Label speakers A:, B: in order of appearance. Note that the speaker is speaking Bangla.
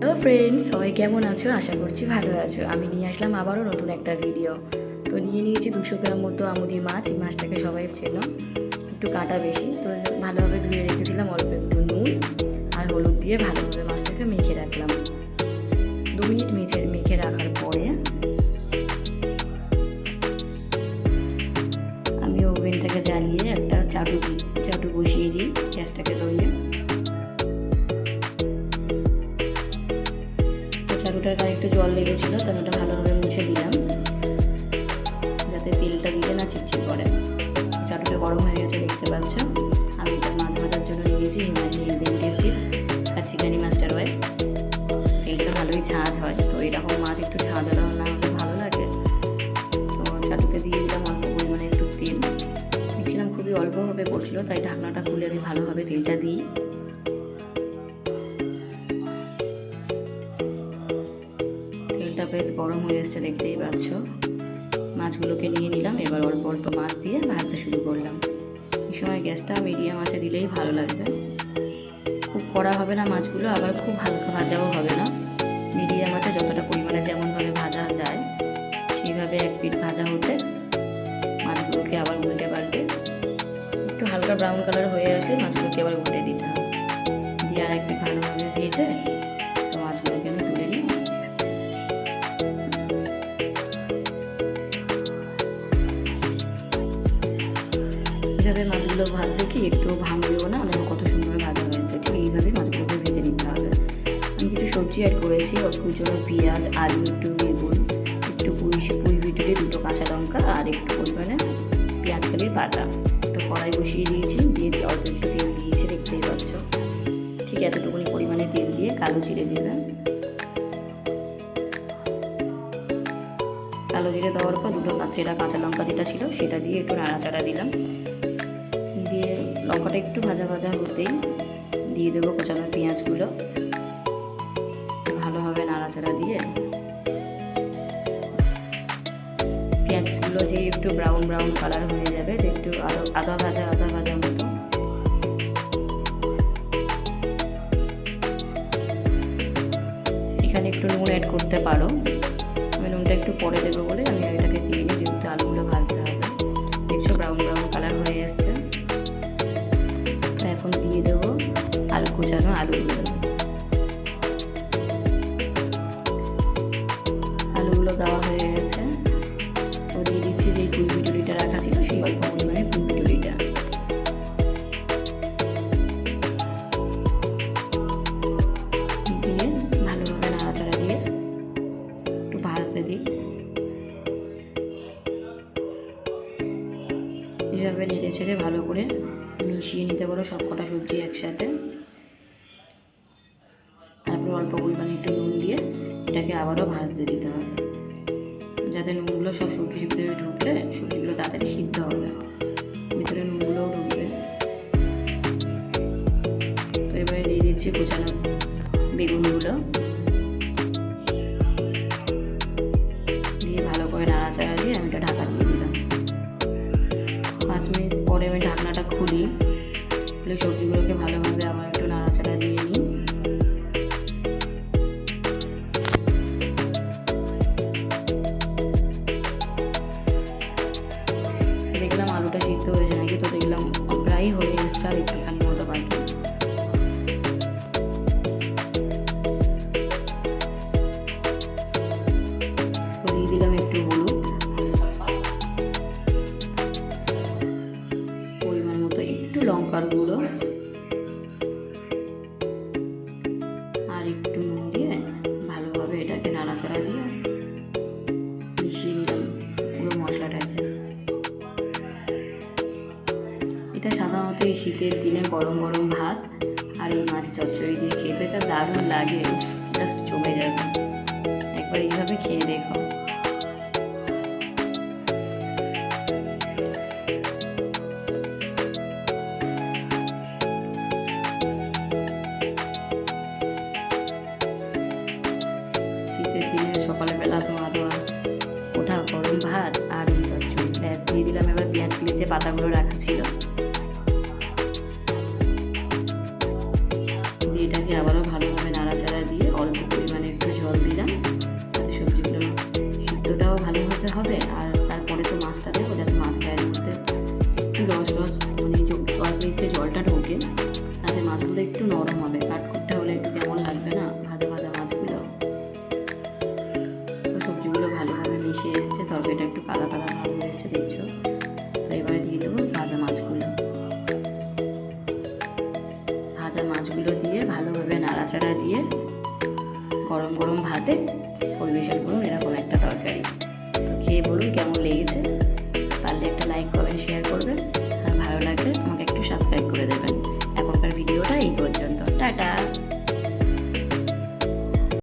A: হ্যালো ফ্রেন্ডস সবাই কেমন আছো? আশা করছি ভালো আছো। আমি নিয়ে আসলাম আবারও নতুন একটা ভিডিও তো নিয়ে নিয়েছি দুশো গ্রাম মতো আমুদি মাছ। এই মাছটাকে সবাই চেনো। একটু কাটা বেশি। তো ভালোভাবে ধুয়ে রেখেছিলাম অল্প একটু নুন আর হলুদ দিয়ে ভালোভাবে মাছটাকে মেখে রাখলাম। দু মিনিট মেখে মেখে রাখার পরে আমি ওভেনটাকে জ্বালিয়ে একটা চাটু চাটু বসিয়ে দিই গ্যাসটাকে ধরিয়ে। চাটুটার গায়ে একটু জল লেগেছিল ওটা ভালোভাবে মুছে দিলাম। যাতে তেলটা দিলে না চিটচিট করে। চাটুটা গরম হয়ে গেছে, দেখতে পাচ্ছ। আমি এটা মাছ ভাজার জন্য নিয়েছি হিমালয় ইন্ডিয়ান টেস্টির আর চিকেনি মাস্টার হয় তেলটা ভালোই ঝাঁঝ হয়, তো এরকম মাছ একটু ঝাঁঝালো না, ভালো লাগে। তো চাটুতে দিয়ে দিলাম অল্প পরিমাণে একটু তেল। দেখছিলাম খুবই অল্প হবে, পড়ছিল, তাই ঢাকনাটা খুলে আমি ভালোভাবে তেলটা দিই। বেশ গরম হয়ে এসছে, দেখতেই পাচ্ছ। মাছগুলোকে নিয়ে নিলাম, এবার অল্প অল্প মাছ দিয়ে ভাজতে শুরু করলাম। এই সময় গ্যাসটা মিডিয়াম আছে দিলেই ভালো লাগবে। খুব কড়া হবে না মাছগুলো, আবার খুব হালকা ভাজাও হবে না। মিডিয়াম আছে, যতটা পরিমাণে যেমনভাবে ভাজা যায়, সেইভাবে এক পিট ভাজা হতে মাছগুলোকে আবার উল্টে পাল্টে। একটু হালকা ব্রাউন কালার হয়ে আসলে মাছগুলোকে আবার উল্টে এইভাবে মাছগুলো ভাজলে কি একটু ভাঙবেও না? দেখো কত সুন্দর ভাজা হয়েছে। ঠিক এইভাবে মাছগুলোকে ভেজে নিতে হবে। আমি কিছু সবজি অ্যাড করেছি জন্য পেঁয়াজ, আলু, একটু বেগুন, একটু পুঁই পুঁই ভিতরে দুটো কাঁচা লঙ্কা আর একটু পরিমাণে পেঁয়াজ কালির পাতা তো কড়াই বসিয়ে দিয়েছি, দিয়ে অল্প একটু তেল দিয়েছি, দেখতেই পাচ্ছ। ঠিক এতটুকুনি পরিমাণে তেল দিয়ে কালো জিরে দেবেন কালো জিরে দেওয়ার পর দুটো চেরা কাঁচা লঙ্কা যেটা ছিল, সেটা দিয়ে একটু নাড়াচাড়া দিলাম। লঙ্কাটা একটু ভাজা ভাজা হতেই দিয়ে দেবো কোচানো পেঁয়াজগুলো। ভালোভাবে নাড়াচাড়া দিয়ে। পেঁয়াজগুলো যে একটু ব্রাউন ব্রাউন কালার হয়ে যাবে, যে একটু আদা আদা ভাজা আদা ভাজা মতো। এখানে একটু নুন অ্যাড করতে পারো। আমি নুনটা একটু পরে দেবো বলে আমি এটাকে দিয়ে নিই যেহেতু আলুগুলো এখন দিয়ে দেবো আলু কুচানো আলুগুলো আলুগুলো দেওয়া হয়ে গেছে। তো দিয়ে দিচ্ছি যে পুঁই পিটুলিটা রাখা ছিল সেই অল্প পরিমাণে পুঁই পিটুলিটা। দিয়ে ভালোভাবে নাড়াচাড়া দিয়ে একটু ভাজতে দিই। এভাবে নেড়ে ছেড়ে ভালো করে মিশিয়ে নিতে পারো সব কটা সবজি একসাথে। তারপর অল্প পরিমাণে একটু নুন দিয়ে এটাকে আবারও ভাজতে দিতে হবে। যাতে নুনগুলো সব সবজির ভিতরে ঢুকলে সবজিগুলো তাড়াতাড়ি সিদ্ধ হবে ভিতরে নুনগুলোও ঢুকবে। তো এবারে দিয়ে দিচ্ছি কোচানো বেগুনগুলো। ঢাকনাটা খুলি। খুলে সবজিগুলোকে ভালোভাবে আবার একটু নাড়াচাড়া দিয়ে নিই। একটু লঙ্কার গুঁড়ো। আর একটু নুন দিয়ে ভালোভাবে এটাকে নাড়াচাড়া দিয়ে মিশিয়ে নিলাম পুরো মশলাটাকে। এটা সাধারণত এই শীতের দিনে গরম গরম ভাত আর এই মাছ চচ্চড়ি দিয়ে খেতে যা দারুণ লাগে জাস্ট জমে যাবে। একবার এইভাবে খেয়ে দেখো। পেঁয়াজগুলির যে পাতাগুলো রাখা ছিল। এটাকে আবারও ভালোভাবে নাড়াচাড়া দিয়ে অল্প পরিমাণে একটু জল দিলাম। যাতে সবজিগুলো সিদ্ধটাও ভালো হতে হবে আর তারপরে তো মাছটা দেবো, যাতে মাছটা এর মধ্যে একটু রস রস মানে অল্পের যে জলটা ঢোকে, তাতে মাছগুলো একটু নরম হবে। কাট করতে হলে একটু কেমন লাগবে না? ভাজা ভাজা মাছগুলো। সবজিগুলো ভালোভাবে মিশে এসছে তবে এটা একটু কালা কালা মাছগুলো দিয়ে ভালোভাবে নাড়াচাড়া দিয়ে গরম গরম ভাতে পরিবেশন করুন। এরকম